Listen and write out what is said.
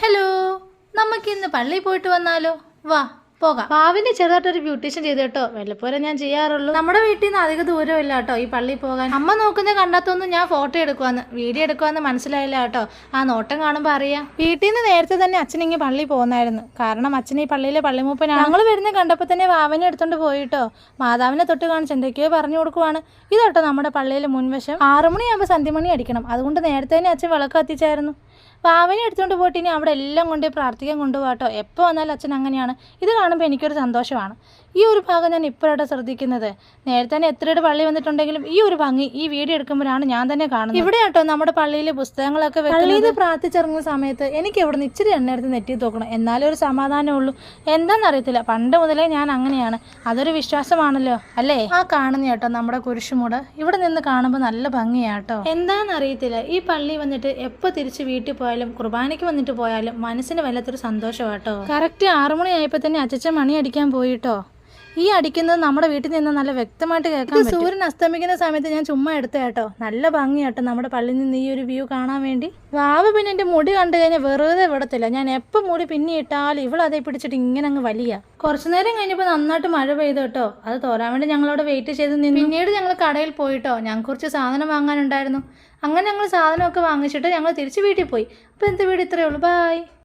Hello നമുക്ക് ഇന്ന് പള്ളിയിൽ പോയിട്ട് വന്നാലോ? വാ പോകാം. ഭാവിന്റെ ചെറുതായിട്ടൊരു ബ്യൂട്ടീഷ്യൻ ചെയ്ത് കേട്ടോ. വല്ലപ്പോഴും ഞാൻ ചെയ്യാറുള്ളൂ. നമ്മുടെ വീട്ടിൽ നിന്ന് അധിക ദൂരമില്ല കേട്ടോ ഈ പള്ളിയിൽ പോകാൻ. അമ്മ നോക്കുന്ന കണ്ടാത്തൊന്നും ഞാൻ ഫോട്ടോ എടുക്കുവാന്ന് വീഡിയോ എടുക്കുവാന്ന് മനസ്സിലായില്ല കേട്ടോ. ആ നോട്ടം കാണുമ്പോൾ അറിയാം. വീട്ടിൽ നിന്ന് നേരത്തെ തന്നെ അച്ഛൻ ഇങ്ങനെ പള്ളി പോകുന്നായിരുന്നു കാരണം അച്ഛൻ ഈ പള്ളിയിലെ പള്ളിമൂപ്പനാണ്. ഞങ്ങൾ വരുന്ന കണ്ടപ്പോൾ തന്നെ വാവനെ എടുത്തോണ്ട് പോയിട്ടോ മാതാവിനെ തൊട്ട് കാണിച്ച് എന്തൊക്കെയോ പറഞ്ഞു കൊടുക്കുവാണ്. ഇതോട്ടോ നമ്മുടെ പള്ളിയിലെ മുൻവശം. ആറുമണിയാകുമ്പോൾ സന്ധ്യമണി അടിക്കണം. അതുകൊണ്ട് നേരത്തെ തന്നെ അച്ഛൻ വിളക്ക് കത്തിച്ചായിരുന്നു. വാവനെ എടുത്തുകൊണ്ട് പോയിട്ട് ഇനി അവിടെ എല്ലാം കൊണ്ട് പ്രാർത്ഥിക്കാൻ കൊണ്ടുപോകാട്ടോ. എപ്പോൾ വന്നാലും അച്ഛൻ അങ്ങനെയാണ്. ഇത് കാണുമ്പോൾ എനിക്കൊരു സന്തോഷമാണ്. ഈ ഒരു ഭാഗം ഞാൻ ഇപ്പോഴാണ് ശ്രദ്ധിക്കുന്നത്. നേരത്തെ തന്നെ എത്രയുടെ പള്ളി വന്നിട്ടുണ്ടെങ്കിലും ഈ ഒരു ഭംഗി ഈ വീഡിയോ എടുക്കുമ്പോഴാണ് ഞാൻ തന്നെ കാണുന്നത്. ഇവിടെ കേട്ടോ നമ്മുടെ പള്ളിയിൽ പുസ്തകങ്ങളൊക്കെ പള്ളിയിൽ പ്രാർത്ഥിച്ചിറങ്ങുന്ന സമയത്ത് എനിക്ക് ഇവിടെ നിന്ന് ഇച്ചിരി എണ്ണ എടുത്ത് നെറ്റി തോക്കണം. എന്നാലും ഒരു സമാധാനമേ ഉള്ളൂ. എന്താണെന്നറിയത്തില്ല പണ്ട് മുതലേ ഞാൻ അങ്ങനെയാണ്. അതൊരു വിശ്വാസമാണല്ലോ അല്ലേ? ആ കാണുന്ന കേട്ടോ നമ്മുടെ കുരിശുമൂട്. ഇവിടെ നിന്ന് കാണുമ്പോൾ നല്ല ഭംഗിയാട്ടോ. എന്താണെന്നറിയത്തില്ല ഈ പള്ളി വന്നിട്ട് എപ്പോൾ തിരിച്ച് വീട്ടിൽ പോയാലും കുർബാനയ്ക്ക് വന്നിട്ട് പോയാലും മനസ്സിന് വല്ലാത്തൊരു സന്തോഷമാട്ടോ കറക്റ്റ് ആറുമണി ആയപ്പോൾ തന്നെ അച്ഛൻ മണി അടിക്കാൻ പോയിട്ടോ. ഈ അടിക്കുന്നത് നമ്മുടെ വീട്ടിൽ നിന്ന് നല്ല വ്യക്തമായിട്ട് കേൾക്കാം സൂര്യൻ അസ്തമിക്കുന്ന സമയത്ത് ഞാൻ ചുമ്മാ എടുത്ത കേട്ടോ. നല്ല ഭംഗിയാട്ടോ നമ്മുടെ പള്ളിയിൽ നിന്ന് ഈ ഒരു വ്യൂ കാണാൻ വേണ്ടി. വാവ പിന്നെ എന്റെ മുടി കണ്ടു കഴിഞ്ഞാൽ വെറുതെ വിടത്തില്ല. ഞാൻ എപ്പോൾ മുടി പിന്നെ ഇട്ടാലും ഇവളതേ പിടിച്ചിട്ട് ഇങ്ങനെ അങ്ങ് വലിയ. കുറച്ചു നേരം കഴിഞ്ഞപ്പോൾ നന്നായിട്ട് മഴ പെയ്തു കേട്ടോ. അത് തോരാൻ വേണ്ടി ഞങ്ങളവിടെ വെയിറ്റ് ചെയ്ത് നിന്നു. പിന്നീട് ഞങ്ങൾ കടയിൽ പോയിട്ടോ ഞങ്ങൾക്ക് കുറച്ച് സാധനം വാങ്ങാനുണ്ടായിരുന്നു. അങ്ങനെ ഞങ്ങൾ സാധനമൊക്കെ വാങ്ങിച്ചിട്ട് ഞങ്ങൾ തിരിച്ച് വീട്ടിൽ പോയി. അപ്പോൾ എന്ത് വീട് ഇത്രയേ ഉള്ളൂ? ബായ്